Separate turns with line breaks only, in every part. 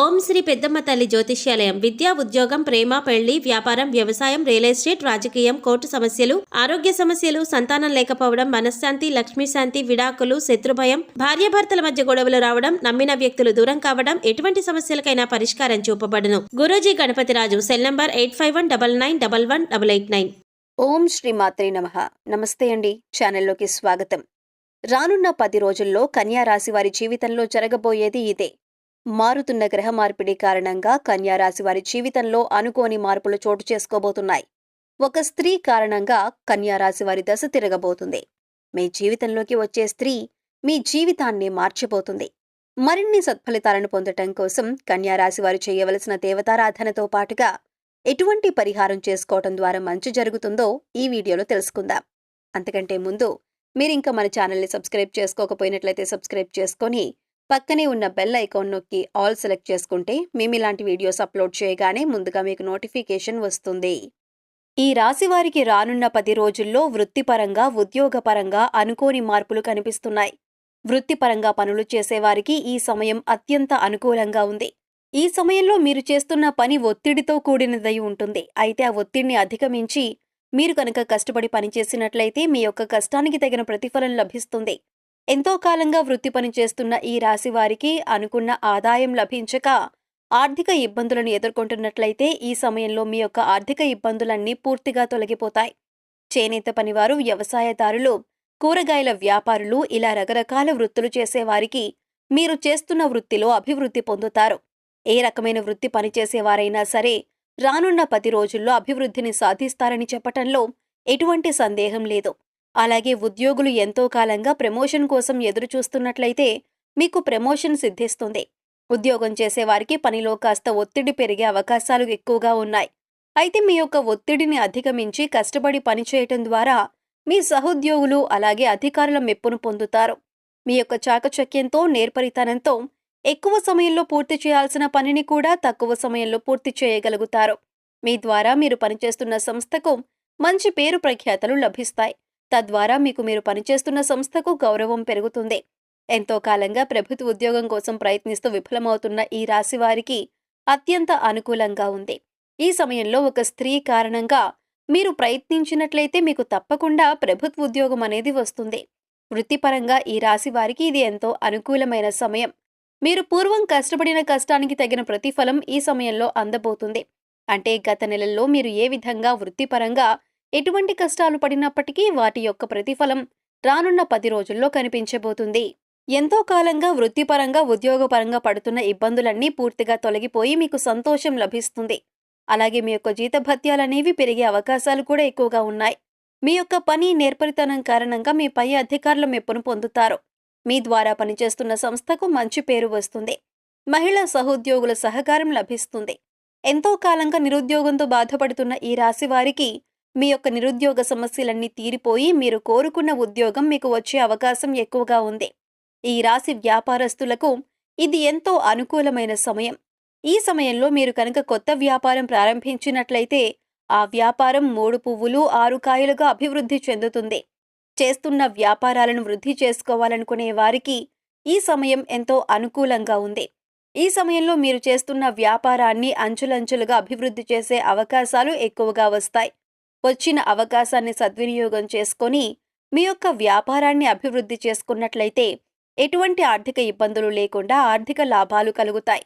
ఓం శ్రీ పెద్దమ్మ తల్లి జ్యోతిష్యాలయం. విద్య ఉద్యోగం ప్రేమ పెళ్ళి వ్యాపారం వ్యవసాయం రియల్ ఎస్టేట్ రాజకీయం కోర్టు సమస్యలు ఆరోగ్య సమస్యలు సంతానం లేకపోవడం మనశ్శాంతి లక్ష్మీశాంతి విడాకులు శత్రుభయం భార్యాభర్తల మధ్య గొడవలు రావడం నమ్మిన వ్యక్తులు దూరం కావడం ఎటువంటి సమస్యలకైనా పరిష్కారం చూపబడును. Guruji Ganapathiraju cell number eight five one double nine double one double eight nine.
ఓం శ్రీ మాత్రే నమ. నమస్తే అండి. ఛానల్లోకి స్వాగతం. రానున్న పది రోజుల్లో కన్యా రాశి వారి జీవితంలో జరగబోయేది ఇదే. మారుతున్న గ్రహ మార్పిడి కారణంగా కన్యారాశి వారి జీవితంలో అనుకోని మార్పులు చోటు చేసుకోబోతున్నాయి. ఒక స్త్రీ కారణంగా కన్యారాశి వారి దశ తిరగబోతుంది. మీ జీవితంలోకి వచ్చే స్త్రీ మీ జీవితాన్ని మార్చిపోతుంది మరిన్ని సత్ఫలితాలను పొందటం కోసం కన్యారాశి వారు చేయవలసిన దేవతారాధనతో పాటుగా ఎటువంటి పరిహారం చేసుకోవటం ద్వారా మంచి జరుగుతుందో ఈ వీడియోలో తెలుసుకుందాం. అంతకంటే ముందు మీరు ఇంకా మన ఛానల్ని సబ్స్క్రైబ్ చేసుకోకపోయినట్లయితే సబ్స్క్రైబ్ చేసుకొని పక్కనే ఉన్న బెల్ ఐకాన్ నొక్కి ఆల్ సెలెక్ట్ చేసుకుంటే మేము ఇలాంటి వీడియోస్ అప్లోడ్ చేయగానే ముందుగా మీకు నోటిఫికేషన్ వస్తుంది. ఈ రాశి వారికి రానున్న పది రోజుల్లో వృత్తిపరంగా ఉద్యోగపరంగా అనుకోని మార్పులు కనిపిస్తున్నాయి. వృత్తిపరంగా పనులు చేసేవారికి ఈ సమయం అత్యంత అనుకూలంగా ఉంది. ఈ సమయంలో మీరు చేస్తున్న పని ఒత్తిడితో కూడినదై ఉంటుంది. అయితే ఆ ఒత్తిడిని అధిగమించి మీరు కనుక కష్టపడి పనిచేసినట్లయితే మీ యొక్క కష్టానికి తగిన ప్రతిఫలం లభిస్తుంది. ఎంతో కాలంగా వృత్తి పని చేస్తున్న ఈ రాశి వారికి అనుకున్న ఆదాయం లభించక ఆర్థిక ఇబ్బందులను ఎదుర్కొంటున్నట్లయితే ఈ సమయంలో మీ యొక్క ఆర్థిక ఇబ్బందులన్నీ పూర్తిగా తొలగిపోతాయి. చేనేత పనివారు వ్యవసాయదారులు కూరగాయల వ్యాపారులు ఇలా రకరకాల వృత్తులు చేసేవారికి మీరు చేస్తున్న వృత్తిలో అభివృద్ధి పొందుతారు. ఏ రకమైన వృత్తి పనిచేసేవారైనా సరే రానున్న పది రోజుల్లో అభివృద్ధిని సాధిస్తారని చెప్పటంలో ఎటువంటి సందేహం లేదు. అలాగే ఉద్యోగులు ఎంతో కాలంగా ప్రమోషన్ కోసం ఎదురు చూస్తున్నట్లయితే మీకు ప్రమోషన్ సిద్ధిస్తుంది. ఉద్యోగం చేసేవారికి పనిలో కాస్త ఒత్తిడి పెరిగే అవకాశాలు ఎక్కువగా ఉన్నాయి. అయితే మీ యొక్క ఒత్తిడిని అధిగమించి కష్టపడి పనిచేయటం ద్వారా మీ సహోద్యోగులు అలాగే అధికారుల మెప్పును పొందుతారు. మీ యొక్క చాకచక్యంతో నేర్పరితనంతో ఎక్కువ సమయంలో పూర్తి చేయాల్సిన పనిని కూడా తక్కువ సమయంలో పూర్తి చేయగలుగుతారు. మీ ద్వారా మీరు పనిచేస్తున్న సంస్థకు మంచి పేరు ప్రఖ్యాతలు లభిస్తాయి. తద్వారా మీకు మీరు పనిచేస్తున్న సంస్థకు గౌరవం పెరుగుతుంది. ఎంతో కాలంగా ప్రభుత్వ ఉద్యోగం కోసం ప్రయత్నిస్తూ విఫలమవుతున్న ఈ రాశి వారికి అత్యంత అనుకూలంగా ఉంది. ఈ సమయంలో ఒక స్త్రీ కారణంగా మీరు ప్రయత్నించినట్లయితే మీకు తప్పకుండా ప్రభుత్వ ఉద్యోగం అనేది వస్తుంది. వృత్తిపరంగా ఈ రాశి వారికి ఇది ఎంతో అనుకూలమైన సమయం. మీరు పూర్వం కష్టపడిన కష్టానికి తగిన ప్రతిఫలం ఈ సమయంలో అందబోతుంది. అంటే గత నెలల్లో మీరు ఏ విధంగా వృత్తిపరంగా ఎటువంటి కష్టాలు పడినప్పటికీ వాటి యొక్క ప్రతిఫలం రానున్న పది రోజుల్లో కనిపించబోతుంది. ఎంతో కాలంగా వృత్తిపరంగా ఉద్యోగపరంగా పడుతున్న ఇబ్బందులన్నీ పూర్తిగా తొలగిపోయి మీకు సంతోషం లభిస్తుంది. అలాగే మీ యొక్క జీతభత్యాలనేవి పెరిగే అవకాశాలు కూడా ఎక్కువగా ఉన్నాయి. మీ యొక్క పని నేర్పరితనం కారణంగా మీ పై అధికారుల మెప్పును పొందుతారు. మీ ద్వారా పనిచేస్తున్న సంస్థకు మంచి పేరు వస్తుంది. మహిళా సహోద్యోగుల సహకారం లభిస్తుంది. ఎంతో కాలంగా నిరుద్యోగంతో బాధపడుతున్న ఈ రాశి వారికి మీ యొక్క నిరుద్యోగ సమస్యలన్నీ తీరిపోయి మీరు కోరుకున్న ఉద్యోగం మీకు వచ్చే అవకాశం ఎక్కువగా ఉంది. ఈ రాశి వ్యాపారస్తులకు ఇది ఎంతో అనుకూలమైన సమయం. ఈ సమయంలో మీరు కనుక కొత్త వ్యాపారం ప్రారంభించినట్లయితే ఆ వ్యాపారం మూడు పువ్వులు ఆరు కాయలుగా అభివృద్ధి చెందుతుంది. చేస్తున్న వ్యాపారాలను వృద్ధి చేసుకోవాలనుకునే వారికి ఈ సమయం ఎంతో అనుకూలంగా ఉంది. ఈ సమయంలో మీరు చేస్తున్న వ్యాపారాన్ని అంచులంచులుగా అభివృద్ధి చేసే అవకాశాలు ఎక్కువగా వస్తాయి. వచ్చిన అవకాశాన్ని సద్వినియోగం చేసుకొని మీ యొక్క వ్యాపారాన్ని అభివృద్ధి చేసుకున్నట్లయితే ఎటువంటి ఆర్థిక ఇబ్బందులు లేకుండా ఆర్థిక లాభాలు కలుగుతాయి.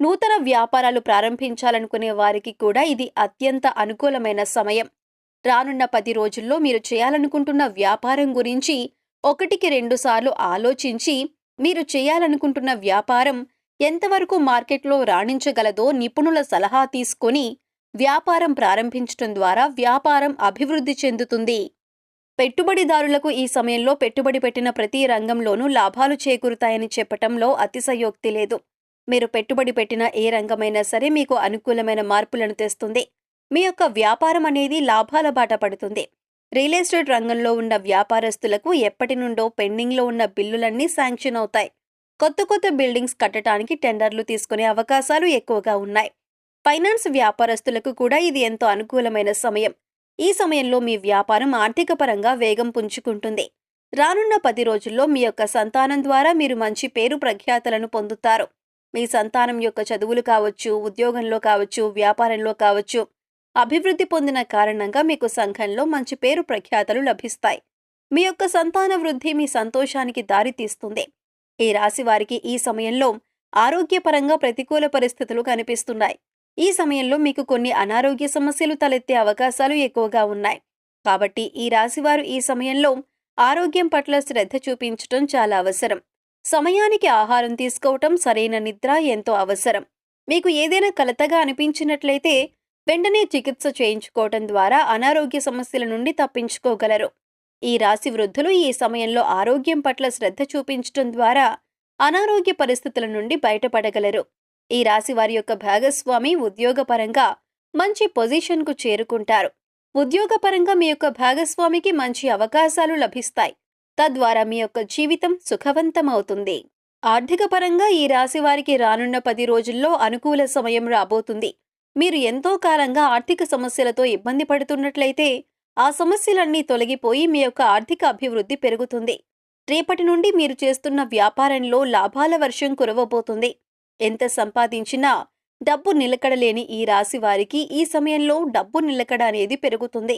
నూతన వ్యాపారాలు ప్రారంభించాలనుకునే వారికి కూడా ఇది అత్యంత అనుకూలమైన సమయం. రానున్న పది రోజుల్లో మీరు చేయాలనుకుంటున్న వ్యాపారం గురించి ఒకటికి రెండుసార్లు ఆలోచించి మీరు చేయాలనుకుంటున్న వ్యాపారం ఎంతవరకు మార్కెట్లో రాణించగలదో నిపుణుల సలహా తీసుకొని వ్యాపారం ప్రారంభించడం ద్వారా వ్యాపారం అభివృద్ధి చెందుతుంది. పెట్టుబడిదారులకు ఈ సమయంలో పెట్టుబడి పెట్టిన ప్రతి రంగంలోనూ లాభాలు చేకూరుతాయని చెప్పటంలో అతిశయోక్తి లేదు. మీరు పెట్టుబడి పెట్టిన ఏ రంగమైనా సరే మీకు అనుకూలమైన మార్పులను తెస్తుంది. మీ యొక్క వ్యాపారం అనేది లాభాల బాట పడుతుంది. రియల్ ఎస్టేట్ రంగంలో ఉన్న వ్యాపారస్తులకు ఎప్పటి నుండో పెండింగ్లో ఉన్న బిల్లులన్నీ శాంక్షన్ అవుతాయి. కొత్త కొత్త బిల్డింగ్స్ కట్టడానికి టెండర్లు తీసుకునే అవకాశాలు ఎక్కువగా ఉన్నాయి. ఫైనాన్స్ వ్యాపారస్తులకు కూడా ఇది ఎంతో అనుకూలమైన సమయం. ఈ సమయంలో మీ వ్యాపారం ఆర్థిక పరంగా వేగం పుంజుకుంటుంది. రానున్న పది రోజుల్లో మీ యొక్క సంతానం ద్వారా మీరు మంచి పేరు ప్రఖ్యాతలను పొందుతారు. మీ సంతానం యొక్క చదువులు కావచ్చు ఉద్యోగంలో కావచ్చు వ్యాపారంలో కావచ్చు అభివృద్ధి పొందిన కారణంగా మీకు సంఘంలో మంచి పేరు ప్రఖ్యాతలు లభిస్తాయి. మీ యొక్క సంతాన వృద్ధి మీ సంతోషానికి దారితీస్తుంది ఈ రాశి వారికి ఈ సమయంలో ఆరోగ్యపరంగా ప్రతికూల పరిస్థితులు కనిపిస్తున్నాయి. ఈ సమయంలో మీకు కొన్ని అనారోగ్య సమస్యలు తలెత్తే అవకాశాలు ఎక్కువగా ఉన్నాయి. కాబట్టి ఈ రాశివారు ఈ సమయంలో ఆరోగ్యం పట్ల శ్రద్ధ చూపించటం చాలా అవసరం. సమయానికి ఆహారం తీసుకోవటం సరైన నిద్ర ఎంతో అవసరం. మీకు ఏదైనా కలతగా అనిపించినట్లయితే వెంటనే చికిత్స చేయించుకోవటం ద్వారా అనారోగ్య సమస్యల నుండి తప్పించుకోగలరు. ఈ రాశి వృద్ధులు ఈ సమయంలో ఆరోగ్యం పట్ల శ్రద్ధ చూపించటం ద్వారా అనారోగ్య పరిస్థితుల నుండి బయటపడగలరు. ఈ రాశి వారి యొక్క భాగస్వామి ఉద్యోగపరంగా మంచి పొజిషన్కు చేరుకుంటారు. ఉద్యోగపరంగా మీ యొక్క భాగస్వామికి మంచి అవకాశాలు లభిస్తాయి. తద్వారా మీ యొక్క జీవితం సుఖవంతమవుతుంది. ఆర్థిక పరంగా ఈ రాశి వారికి రానున్న పది రోజుల్లో అనుకూల సమయం రాబోతుంది. మీరు ఎంతో కాలంగా ఆర్థిక సమస్యలతో ఇబ్బంది పడుతున్నట్లయితే ఆ సమస్యలన్నీ తొలగిపోయి మీ యొక్క ఆర్థిక అభివృద్ధి పెరుగుతుంది. రేపటి నుండి మీరు చేస్తున్న వ్యాపారంలో లాభాల వర్షం కురవబోతుంది. ఎంత సంపాదించినా డబ్బు నిలకడలేని ఈ రాశి వారికి ఈ సమయంలో డబ్బు నిలకడ అనేది పెరుగుతుంది.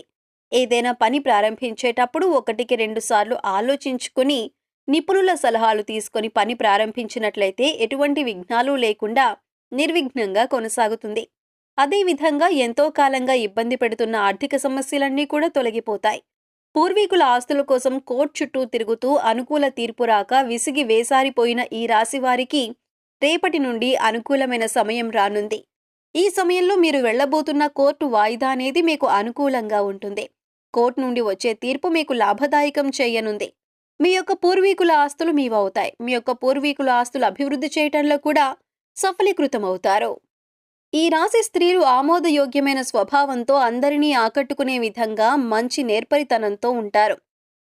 ఏదైనా పని ప్రారంభించేటప్పుడు ఒకటికి రెండు సార్లు ఆలోచించుకుని నిపుణుల సలహాలు తీసుకొని పని ప్రారంభించినట్లయితే ఎటువంటి విఘ్నాలు లేకుండా నిర్విఘ్నంగా కొనసాగుతుంది. అదేవిధంగా ఎంతో కాలంగా ఇబ్బంది పెడుతున్న ఆర్థిక సమస్యలన్నీ కూడా తొలగిపోతాయి. పూర్వీకుల ఆస్తుల కోసం కోర్టు చుట్టూ తిరుగుతూ అనుకూల తీర్పు రాక విసిగి వేసారిపోయిన ఈ రాశి వారికి రేపటి నుండి అనుకూలమైన సమయం రానుంది. ఈ సమయంలో మీరు వెళ్ళబోతున్న కోర్టు వాయిదా అనేది మీకు అనుకూలంగా ఉంటుంది. కోర్టు నుండి వచ్చే తీర్పు మీకు లాభదాయకం చేయనుంది. మీ యొక్క పూర్వీకుల ఆస్తులు మీవవుతాయి. మీ యొక్క పూర్వీకుల ఆస్తులు అభివృద్ధి చేయటంలో కూడా సఫలీకృతమవుతారు. ఈ రాశి స్త్రీలు ఆమోదయోగ్యమైన స్వభావంతో అందరినీ ఆకట్టుకునే విధంగా మంచి నేర్పరితనంతో ఉంటారు.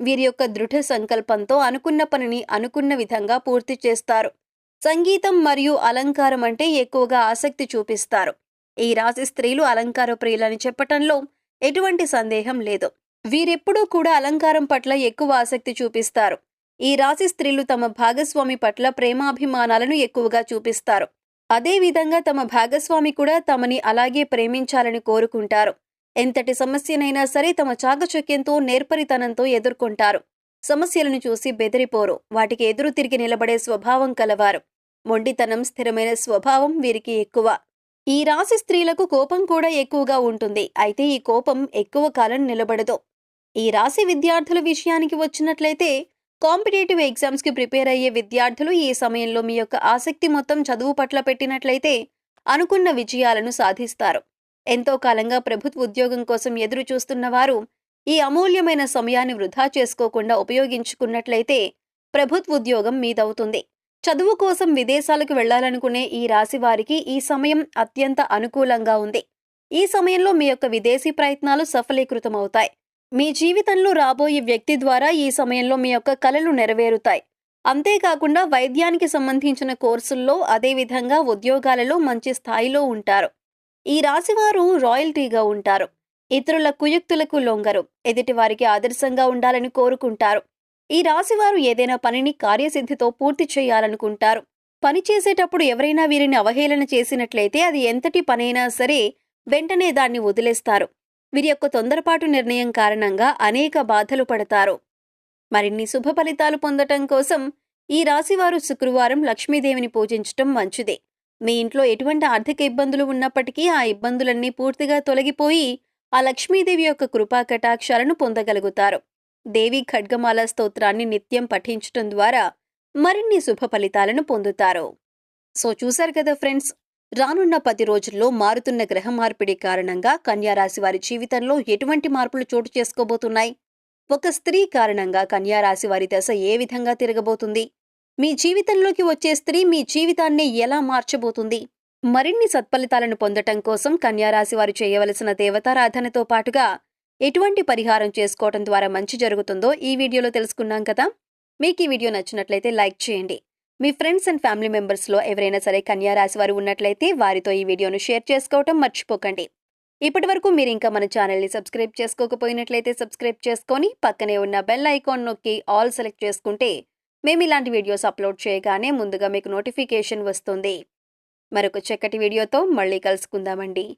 వీరి యొక్క దృఢ సంకల్పంతో అనుకున్న పనిని అనుకున్న విధంగా పూర్తి చేస్తారు. సంగీతం మరియు అలంకారం అంటే ఎక్కువగా ఆసక్తి చూపిస్తారు. ఈ రాశి స్త్రీలు అలంకార ప్రియులని చెప్పటంలో ఎటువంటి సందేహం లేదు. వీరెప్పుడూ కూడా అలంకారం పట్ల ఎక్కువ ఆసక్తి చూపిస్తారు. ఈ రాశి స్త్రీలు తమ భాగస్వామి పట్ల ప్రేమాభిమానాలను ఎక్కువగా చూపిస్తారు. అదేవిధంగా తమ భాగస్వామి కూడా తమని అలాగే ప్రేమించాలని కోరుకుంటారు. ఎంతటి సమస్యనైనా సరే తమ చాకచక్యంతో నేర్పరితనంతో ఎదుర్కొంటారు. సమస్యలను చూసి బెదిరిపోరు. వాటికి ఎదురు తిరిగి నిలబడే స్వభావం కలవారు. మొండితనం స్థిరమైన స్వభావం వీరికి ఎక్కువ. ఈ రాశి స్త్రీలకు కోపం కూడా ఎక్కువగా ఉంటుంది. అయితే ఈ కోపం ఎక్కువ కాలం నిలబడదు. ఈ రాశి విద్యార్థుల విషయానికి వచ్చినట్లయితే కాంపిటేటివ్ ఎగ్జామ్స్కి ప్రిపేర్ అయ్యే విద్యార్థులు ఈ సమయంలో మీ యొక్క ఆసక్తి మొత్తం చదువు పట్ల పెట్టినట్లయితే అనుకున్న విజయాలను సాధిస్తారు. ఎంతో కాలంగా ప్రభుత్వ ఉద్యోగం కోసం ఎదురు చూస్తున్న వారు ఈ అమూల్యమైన సమయాన్ని వృధా చేసుకోకుండా ఉపయోగించుకున్నట్లయితే ప్రభుత్వ ఉద్యోగం మీదవుతుంది. చదువు కోసం విదేశాలకు వెళ్ళాలనుకునే ఈ రాశి వారికి ఈ సమయం అత్యంత అనుకూలంగా ఉంది. ఈ సమయంలో మీ యొక్క విదేశీ ప్రయత్నాలు సఫలీకృతమవుతాయి. మీ జీవితంలో రాబోయే వ్యక్తి ద్వారా ఈ సమయంలో మీ యొక్క కలలు నెరవేరుతాయి. అంతేకాకుండా వైద్యానికి సంబంధించిన కోర్సుల్లో అదేవిధంగా ఉద్యోగాలలో మంచి స్థాయిలో ఉంటారు. ఈ రాశివారు రాయల్టీగా ఉంటారు. ఇతరుల కుయుక్తులకు లొంగరు. ఎదుటివారికి ఆదర్శంగా ఉండాలని కోరుకుంటారు. ఈ రాశివారు ఏదైనా పనిని కార్యసిద్ధితో పూర్తి చేయాలనుకుంటారు. పని చేసేటప్పుడు ఎవరైనా వీరిని అవహేళన చేసినట్లయితే అది ఎంతటి పనైనా సరే వెంటనే దాన్ని వదిలేస్తారు. వీరి యొక్క తొందరపాటు నిర్ణయం కారణంగా అనేక బాధలు పడతారు. మరిన్ని శుభ ఫలితాలు పొందటం కోసం ఈ రాశివారు శుక్రవారం లక్ష్మీదేవిని పూజించటం మంచిదే. మీ ఇంట్లో ఎటువంటి ఆర్థిక ఇబ్బందులు ఉన్నప్పటికీ ఆ ఇబ్బందులన్నీ పూర్తిగా తొలగిపోయి ఆ లక్ష్మీదేవి యొక్క కృపా కటాక్షాలను పొందగలుగుతారు. దేవి ఖడ్గమాల స్తోత్రాన్ని నిత్యం పఠించటం ద్వారా మరిన్ని శుభ ఫలితాలను పొందుతారు. సో చూశారు కదా ఫ్రెండ్స్ రానున్న పది రోజుల్లో మారుతున్న గ్రహ మార్పిడి కారణంగా కన్యారాశి వారి జీవితంలో ఎటువంటి మార్పులు చోటు చేసుకోబోతున్నాయి? ఒక స్త్రీ కారణంగా కన్యారాశి వారి దశ ఏ విధంగా తిరగబోతుంది? మీ జీవితంలోకి వచ్చే స్త్రీ మీ జీవితాన్ని ఎలా మార్చబోతుంది? మరిన్ని సత్ఫలితాలను పొందటం కోసం కన్యారాశి వారు చేయవలసిన దేవతారాధనతో పాటుగా ఎటువంటి పరిహారం చేసుకోవటం ద్వారా మంచి జరుగుతుందో ఈ వీడియోలో తెలుసుకున్నాం కదా? మీకు ఈ వీడియో నచ్చినట్లయితే లైక్ చేయండి. మీ ఫ్రెండ్స్ అండ్ ఫ్యామిలీ మెంబర్స్లో ఎవరైనా సరే కన్యారాశి వారు ఉన్నట్లయితే వారితో ఈ వీడియోను షేర్ చేసుకోవటం మర్చిపోకండి. ఇప్పటి వరకు మీరు ఇంకా మన ఛానల్ని సబ్స్క్రైబ్ చేసుకోకపోయినట్లయితే సబ్స్క్రైబ్ చేసుకొని పక్కనే ఉన్న బెల్ ఐకాన్ నొక్కి ఆల్ సెలెక్ట్ చేసుకుంటే మేము ఇలాంటి వీడియోస్ అప్లోడ్ చేయగానే ముందుగా మీకు నోటిఫికేషన్ వస్తుంది. మరొక చక్కటి వీడియోతో మళ్ళీ కలుసుకుందామండి.